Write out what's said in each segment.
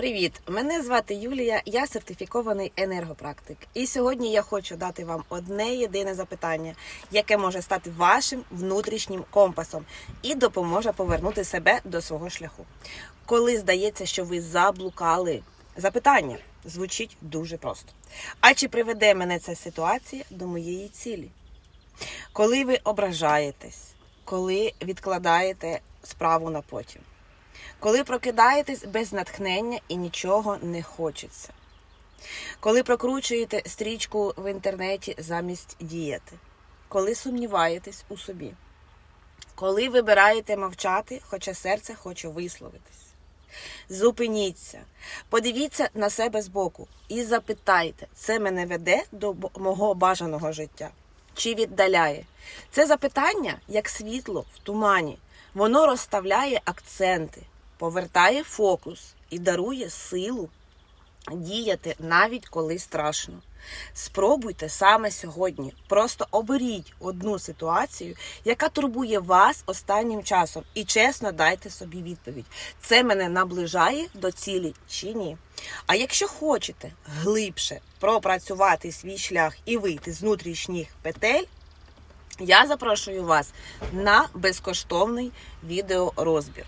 Привіт! Мене звати Юлія, я сертифікований енергопрактик. І сьогодні я хочу дати вам одне єдине запитання, яке може стати вашим внутрішнім компасом і допоможе повернути себе до свого шляху. Коли здається, що ви заблукали, запитання звучить дуже просто. А чи приведе мене ця ситуація до моєї цілі? Коли ви ображаєтесь, коли відкладаєте справу на потім, коли прокидаєтесь без натхнення і нічого не хочеться, коли прокручуєте стрічку в інтернеті замість діяти, коли сумніваєтесь у собі, коли вибираєте мовчати, хоча серце хоче висловитись. Зупиніться, подивіться на себе збоку і запитайте, це мене веде до мого бажаного життя чи віддаляє? Це запитання як світло в тумані. Воно розставляє акценти, повертає фокус і дарує силу діяти навіть коли страшно. Спробуйте саме сьогодні. Просто оберіть одну ситуацію, яка турбує вас останнім часом, і чесно дайте собі відповідь: це мене наближає до цілі чи ні. А якщо хочете глибше пропрацювати свій шлях і вийти з внутрішніх петель, я запрошую вас на безкоштовний відеорозбір.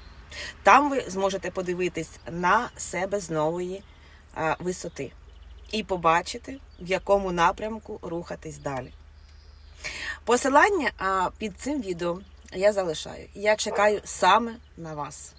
Там ви зможете подивитись на себе з нової висоти і побачити, в якому напрямку рухатись далі. Посилання під цим відео я залишаю. Я чекаю саме на вас.